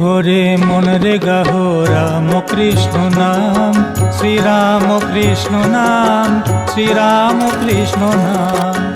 ভরে মন রে গাহ রাম কৃষ্ণ নাম শ্রীরাম কৃষ্ণ নাম শ্রীরাম কৃষ্ণ নাম।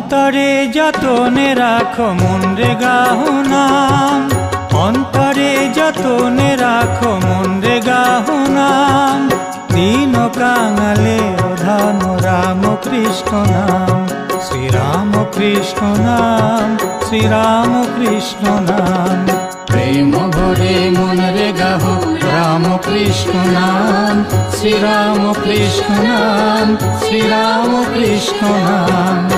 অন্তরে যতনে রাখো মন রে গাহো নাম অন্তরে যতনে রাখো মন রে গাহো নাম দিন কাঙালে ধাম রাম কৃষ্ণ নাম। শ্রীরাম কৃষ্ণ নাম, শ্রীরাম কৃষ্ণ নাম। প্রেম ভরে মন রে গাহো রাম কৃষ্ণ নাম। শ্রীরাম কৃষ্ণ নাম, শ্রীরাম কৃষ্ণ নাম।